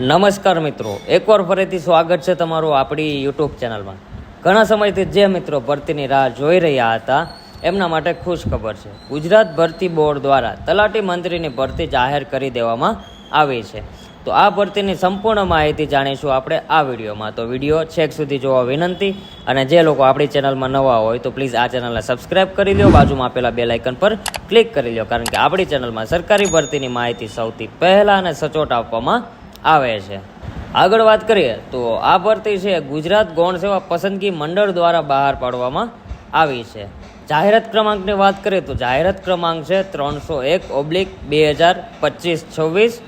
નમસ્કાર મિત્રો. એકવાર ફરીથી સ્વાગત છે તમારું આપણી યુટ્યુબ ચેનલમાં. ઘણા સમયથી જે મિત્રો ભરતીની રાહ જોઈ રહ્યા હતા, એમના માટે ખુશ ખબર છે. ગુજરાત ભરતી બોર્ડ દ્વારા તલાટી મંત્રીની ભરતી જાહેર કરી દેવામાં આવી છે. તો આ ભરતીની સંપૂર્ણ માહિતી જાણીશું આપણે આ વિડીયોમાં. તો વીડિયો છેક સુધી જોવા વિનંતી અને જે લોકો આપણી ચેનલમાં નવા હોય તો પ્લીઝ આ ચેનલને સબસ્ક્રાઇબ કરી લો બાજુમાં આપેલા બે લાઇકન પર ક્લિક કરી લો કારણ કે આપણી ચેનલમાં સરકારી ભરતીની માહિતી સૌથી પહેલાં અને સચોટ આપવામાં આવે છે. આગળ વાત કરીએ તો આ ભરતી છે ગુજરાત ગૌણ સેવા પસંદગી મંડળ દ્વારા બહાર પાડવામાં આવી છે. જાહેરાત ક્રમાંકની વાત કરીએ તો જાહેરાત ક્રમાંક છે ત્રણસો એક ઓબ્લિક બે હજાર પચીસ છવ્વીસ.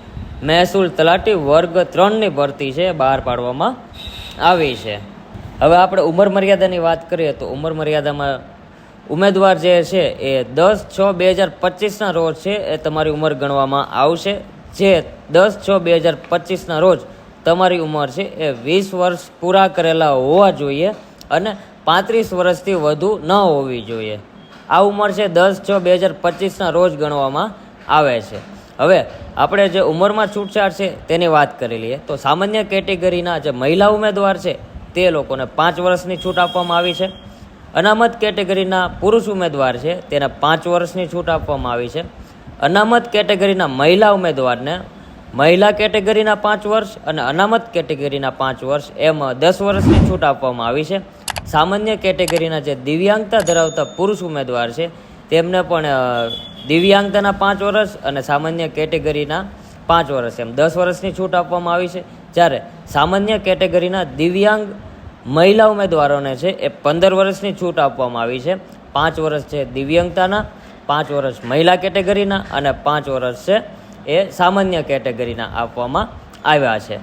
મહેસૂલ તલાટી વર્ગ ત્રણની ભરતી છે, બહાર પાડવામાં આવી છે. હવે આપણે ઉંમર મર્યાદાની વાત કરીએ તો ઉંમર મર્યાદામાં ઉમેદવાર જે છે એ દસ છ બે હજાર પચીસના રોજ છે, એ તમારી ઉંમર ગણવામાં આવશે. જે દસ છ બે હજાર પચીસના રોજ તમારી ઉંમર છે એ વીસ વર્ષ પૂરા કરેલા હોવા જોઈએ અને પાંત્રીસ વર્ષથી વધુ ન હોવી જોઈએ. આ ઉંમર છે દસ છ બે હજાર પચીસના રોજ ગણવામાં આવે છે. હવે આપણે જે ઉંમરમાં છૂટછાટ છે તેની વાત કરી લઈએ. તો સામાન્ય કેટેગરીના જે મહિલા ઉમેદવાર છે તે લોકોને પાંચ વર્ષની છૂટ આપવામાં આવી છે. અનામત કેટેગરીના પુરુષ ઉમેદવાર છે તેને પાંચ વર્ષની છૂટ આપવામાં આવી છે. અનામત કેટેગરીના મહિલા ઉમેદવારને મહિલા કેટેગરીના પાંચ વર્ષ અને અનામત કેટેગરીના પાંચ વર્ષ એમ દસ વર્ષની છૂટ આપવામાં આવી છે. સામાન્ય કેટેગરીના જે દિવ્યાંગતા ધરાવતા પુરુષ ઉમેદવાર છે, તેમને પણ દિવ્યાંગતાના પાંચ વર્ષ અને સામાન્ય કેટેગરીના પાંચ વર્ષ એમ દસ વર્ષની છૂટ આપવામાં આવી છે. જ્યારે સામાન્ય કેટેગરીના દિવ્યાંગ મહિલા ઉમેદવારોને છે, એ પંદર વર્ષની છૂટ આપવામાં આવી છે. પાંચ વર્ષ છે દિવ્યાંગતાના, પાંચ વર્ષ મહિલા કેટેગરીના અને પાંચ વર્ષ છે એ સામાન્ય કેટેગરીના આપવામાં આવ્યા છે.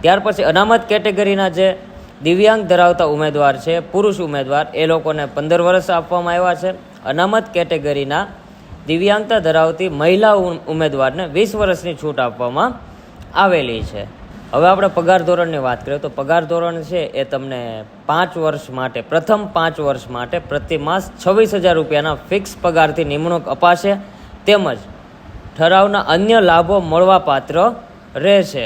ત્યાર પછી અનામત કેટેગરીના જે દિવ્યાંગ ધરાવતા ઉમેદવાર છે, પુરુષ ઉમેદવાર, એ લોકોને પંદર વર્ષ આપવામાં આવ્યા છે. અનામત કેટેગરીના દિવ્યાંગતા ધરાવતી મહિલા ઉમેદવારને વીસ વર્ષની છૂટ આપવામાં આવેલી છે. હવે આપણે પગાર ધોરણની વાત કરીએ તો પગાર ધોરણ છે એ તમને પાંચ વર્ષ માટે, પ્રથમ પાંચ વર્ષ માટે પ્રતિ માસ છવ્વીસ હજાર રૂપિયાના ફિક્સ પગારથી નિમણૂક અપાશે. તેમજ ઠરાવના અન્ય લાભો મળવાપાત્ર રહેશે.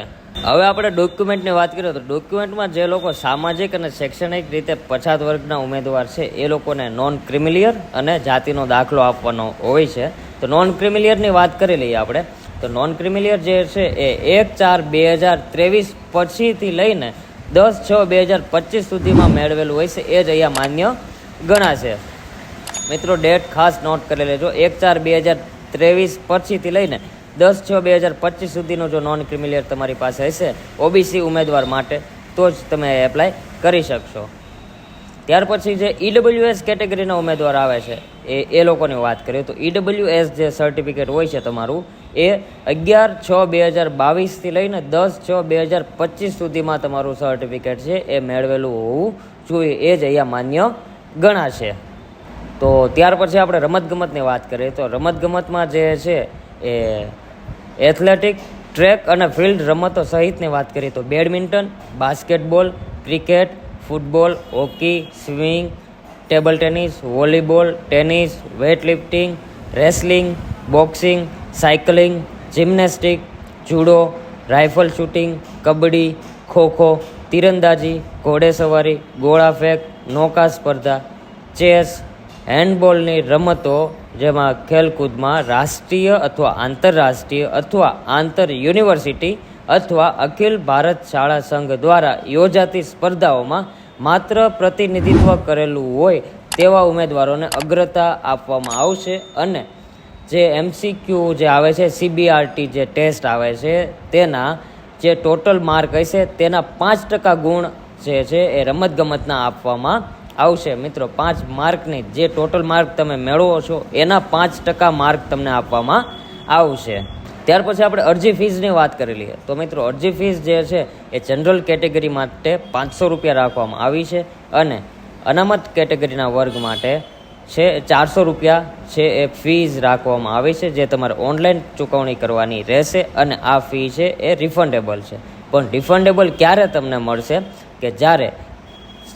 હવે આપણે ડોક્યુમેન્ટની વાત કરીએ તો ડોક્યુમેન્ટમાં જે લોકો સામાજિક અને શૈક્ષણિક રીતે પછાત વર્ગના ઉમેદવાર છે, એ લોકોને નોન ક્રિમિલિયર અને જાતિનો દાખલો આપવાનો હોય છે. તો નોન ક્રિમિલિયરની વાત કરી લઈએ આપણે. તો નોન ક્રિમિલિયર જે છે એ એક ચાર બે હજાર ત્રેવીસ પછીથી લઈને દસ છ બે હજાર પચીસ સુધીમાં મેળવેલું હોય છે, એ જ અહીંયા માન્ય ગણાશે. મિત્રો ડેટ ખાસ નોટ કરી લેજો. એક ચાર બે હજાર ત્રેવીસ પછીથી લઈને દસ છ બે હજાર પચીસ સુધીનો જો નોન ક્રિમિલિયર તમારી પાસે હશે ઓબીસી ઉમેદવાર માટે, તો જ તમે એપ્લાય કરી શકશો. ત્યાર પછી જે ઈડબ્લ્યુએસ કેટેગરીના ઉમેદવાર આવે છે, એ એ લોકોની વાત કરીએ તો ઈડબ્લ્યુએસ જે સર્ટિફિકેટ હોય છે તમારું, એ અગિયાર છ બે હજાર બાવીસથી લઈને દસ છ બે હજાર પચીસ સુધીમાં તમારું સર્ટિફિકેટ છે, એ મેળવેલું હોવું જોઈએ, એ જ અહીંયા માન્ય ગણાશે. તો ત્યાર પછી આપણે રમતગમતની વાત કરીએ તો રમતગમતમાં જે છે એ એથ્લેટિક, ટ્રેક અને ફિલ્ડ રમતો સહિતની વાત કરીએ તો badminton, basketball, cricket, football, hockey swimming table tennis, volleyball, tennis, weightlifting, wrestling, boxing, cycling, gymnastic, judo, rifle shooting, kabaddi, kho kho, તીરંદાજી, ઘોડેસવારી ગોળા ફેંક નૌકા સ્પર્ધા, ચેસ હેન્ડબોલની રમતો, જેમાં ખેલકૂદમાં રાષ્ટ્રીય અથવા આંતરરાષ્ટ્રીય અથવા આંતર યુનિવર્સિટી અથવા અખિલ ભારત શાળા સંઘ દ્વારા યોજાતી સ્પર્ધાઓમાં માત્ર પ્રતિનિધિત્વ કરેલું હોય તેવા ઉમેદવારોને અગ્રતા આપવામાં આવશે અને જે એમસીક્યુ જે આવે છે, સીબીઆરટી જે ટેસ્ટ આવે છે, તેના જે ટોટલ માર્ક હશે, તેના પાંચ ટકા ગુણ જે છે, એ રમતગમતના આપવામાં આવશે. મિત્રો, પાંચ માર્કની જે ટોટલ માર્ક તમે મેળવો છો, એના પાંચ ટકા માર્ક તમને આપવામાં આવશે. ત્યાર પછી આપણે અરજી ફીસની વાત કરી લઈએ. તો મિત્રો, અરજી ફીસ જે છે, એ જનરલ કેટેગરી માટે પાંચસો રૂપિયા રાખવામાં આવી છે અને અનામત કેટેગરીના વર્ગ માટે છે, ચારસો રૂપિયા છે એ ફીઝ રાખવામાં આવી છે, જે તમારે ઓનલાઈન ચૂકવણી કરવાની રહેશે અને આ ફી છે એ રિફંડેબલ છે. પણ રિફંડેબલ ક્યારે તમને મળશે? કે જ્યારે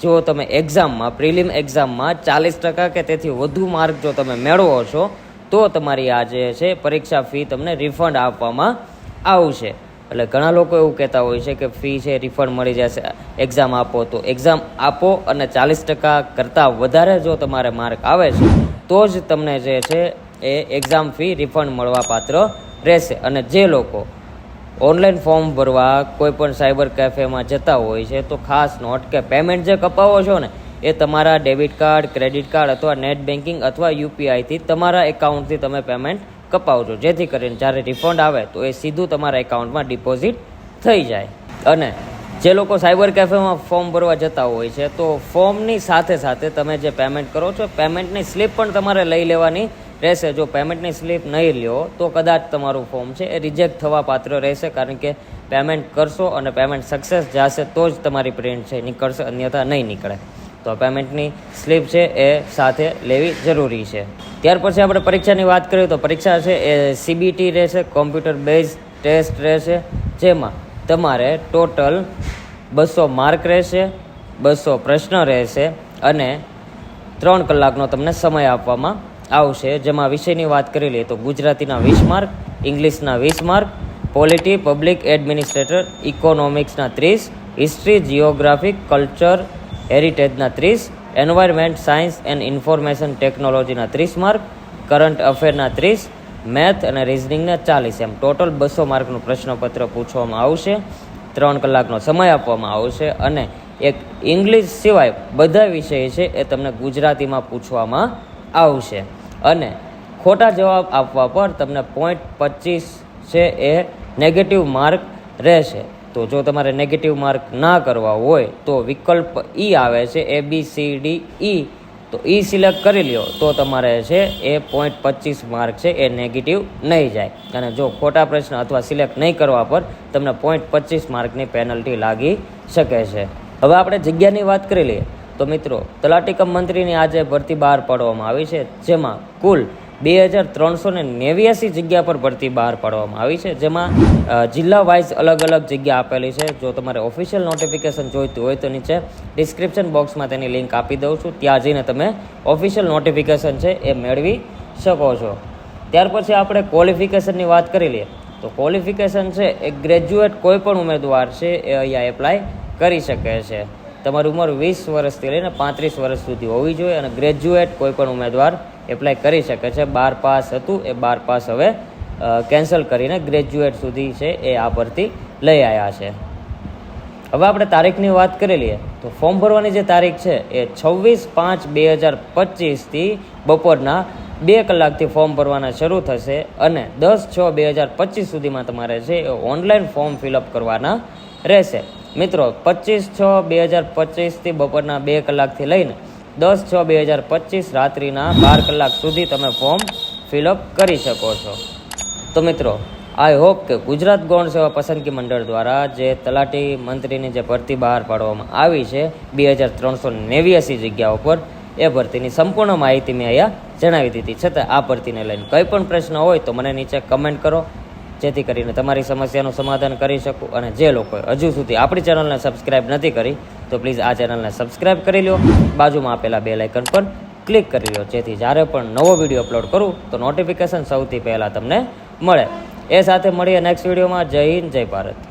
જો તમે એક્ઝામમાં પ્રિલિમ એક્ઝામમાં ચાલીસ ટકા કે તેથી વધુ માર્ક જો તમે મેળવો છો, તો તમારી આ જે છે, પરીક્ષા ફી તમને રિફંડ આપવામાં આવશે. એટલે ઘણા લોકો એવું કહેતા હોય છે કે ફી છે રિફંડ મળી જશે એક્ઝામ આપો તો એક્ઝામ આપો અને ચાલીસ ટકા કરતાં વધારે જો તમારે માર્ક આવે છે, તો જ તમને જે છે, એ એક્ઝામ ફી રિફંડ મળવા પાત્ર રહેશે. અને જે લોકો ઓનલાઈન ફોર્મ ભરવા કોઈ પણ સાયબર કેફેમાં જતા હોય છે, તો ખાસ નોટ કે પેમેન્ટ જે કપાવો છો ને, એ તમારા ડેબિટ કાર્ડ, ક્રેડિટ કાર્ડ અથવા નેટ બેન્કિંગ અથવા યુપીઆઈથી તમારા એકાઉન્ટથી તમે પેમેન્ટ કપાવજો. જેથી કરીને જ્યારે રિફંડ આવે, તો એ સીધું તમારા એકાઉન્ટમાં ડિપોઝિટ થઈ જાય. અને જે લોકો સાયબર કેફેમાં ફોર્મ ભરવા જતા હોય છે, તો ફોર્મની સાથે સાથે તમે જે પેમેન્ટ કરો છો, પેમેન્ટની સ્લિપ પણ તમારે લઈ લેવાની રહેશે. જો પેમેન્ટની સ્લીપ નહીં લ્યો, તો કદાચ તમારું ફોર્મ છે એ રિજેક્ટ થવા પાત્ર રહેશે, કારણ કે પેમેન્ટ કરશો અને પેમેન્ટ સક્સેસ જશે, તો જ તમારી પ્રિન્ટ છે, નીકળશે, અન્યથા નહીં નીકળે. તો પેમેન્ટની સ્લીપ છે એ સાથે લેવી જરૂરી છે. ત્યાર પછી આપણે પરીક્ષાની વાત કરીએ તો પરીક્ષા છે એ સીબીટી રહેશે કોમ્પ્યુટર બેઝ ટેસ્ટ રહેશે, જેમાં તમારે ટોટલ બસો માર્ક રહેશે, બસો પ્રશ્ન રહેશે અને ત્રણ કલાકનો તમને સમય આપવામાં આવશે. જેમાં વિષયની વાત કરી લઈએ તો ગુજરાતીના વીસ માર્ક, ઇંગ્લિશના વીસ માર્ક, પોલિટી, પબ્લિક એડમિનિસ્ટ્રેટર, ઇકોનોમિક્સના ત્રીસ, હિસ્ટ્રી જિયોગ્રાફિક કલ્ચર, હેરિટેજના ત્રીસ, એન્વાયરમેન્ટ, સાયન્સ એન્ડ ઇન્ફોર્મેશન ટેકનોલોજીના ત્રીસ માર્ક, કરંટ અફેરના ત્રીસ, મેથ અને રિઝનિંગના ચાલીસ. એમ ટોટલ બસો માર્કનું પ્રશ્નપત્ર પૂછવામાં આવશે. ત્રણ કલાકનો સમય આપવામાં આવશે અને એક ઇંગ્લિશ સિવાય બધા વિષય છે એ તમને ગુજરાતીમાં પૂછવામાં આવશે. અને ખોટા જવાબ આપવા પર તમને પોઈન્ટ પચીસ છે એ નેગેટિવ માર્ક રહેશે. તો જો તમારે નેગેટિવ માર્ક ના કરવા હોય, તો વિકલ્પ ઈ આવે છે એ બી સી ડી ઈ તો ઈ સિલેક્ટ કરી લ્યો, તો તમારે છે એ પોઈન્ટ પચીસ માર્ક છે, એ નેગેટિવ નહીં જાય. અને જો ખોટા પ્રશ્ન અથવા સિલેક્ટ નહીં કરવા પર, તમને પોઈન્ટ પચીસ માર્કની પેનલ્ટી લાગી શકે છે. હવે આપણે જગ્યાની વાત કરી લઈએ. તો મિત્રો, તલાટીકમ મંત્રીની આજે ભરતી બહાર પાડવામાં આવી છે, જેમાં કુલ બે હજાર ત્રણસો ને નેવ્યાસી જગ્યા પર ભરતી બહાર પાડવામાં આવી છે, જેમાં જિલ્લા વાઇઝ અલગ અલગ જગ્યા આપેલી છે. જો તમારે ઓફિશિયલ નોટિફિકેશન જોઈતું હોય તો નીચે ડિસ્ક્રિપ્શન બોક્સમાં તેની લિંક આપી દઉં છું. ત્યાં જઈને તમે ઓફિશિયલ નોટિફિકેશન છે એ મેળવી શકો છો. ત્યાર પછી આપણે ક્વોલિફિકેશનની વાત કરી લઈએ. તો ક્વોલિફિકેશન છે એ ગ્રેજ્યુએટ કોઈ પણ ઉમેદવાર છે એ અહીંયા એપ્લાય કરી શકે છે. તમારી ઉંમર વીસ વર્ષથી લઈને પાંત્રીસ વર્ષ સુધી હોવી જોઈએ અને ગ્રેજ્યુએટ કોઈપણ ઉમેદવાર એપ્લાય કરી શકે છે. બાર પાસ હતું, એ બાર પાસ હવે કેન્સલ કરીને ગ્રેજ્યુએટ સુધી છે એ આ ભરતી લઈ આવ્યા છે. હવે આપણે તારીખની વાત કરી લઈએ તો ફોર્મ ભરવાની જે તારીખ છે એ છવ્વીસ પાંચ બે હજાર પચીસથી બપોરના બે કલાકથી ફોર્મ ભરવાના શરૂ થશે અને દસ છ બે હજાર પચીસ સુધીમાં તમારે છે એ ઓનલાઈન ફોર્મ ફિલઅપ કરવાના રહેશે. મિત્રો, પચીસ છ બે હજાર પચીસથી બપોરના બે કલાકથી લઈને દસ છ બે હજાર પચીસ રાત્રિના બાર કલાક સુધી તમે ફોર્મ ફિલઅપ કરી શકો છો. તો મિત્રો, આઈ હોપ કે ગુજરાત ગૌણ સેવા પસંદગી મંડળ દ્વારા જે તલાટી મંત્રીની જે ભરતી બહાર પાડવામાં આવી છે, બે હજાર ત્રણસો નેવ્યાસી જગ્યાઓ પર એ ભરતીની સંપૂર્ણ માહિતી મેં અહીંયા જણાવી દીધી. છતાં આ ભરતીને લઈને કંઈ પણ પ્રશ્ન હોય તો મને નીચે કમેન્ટ કરો. જેથી કરીને તમારી સમસ્યાનું સમાધાન કરી શકું અને જે લોકોએ હજુ સુધી આપણી ચેનલને સબસ્ક્રાઇબ નથી કરી, તો પ્લીઝ આ ચેનલને સબસ્ક્રાઇબ કરી લો બાજુમાં આપેલા બે લાઇકન પર ક્લિક કરી લો જેથી જ્યારે પણ નવો વીડિયો અપલોડ કરું, તો નોટિફિકેશન સૌથી પહેલાં તમને મળે. એ સાથે મળીએ નેક્સ્ટ વિડીયોમાં જય હિન્દ, જય ભારત.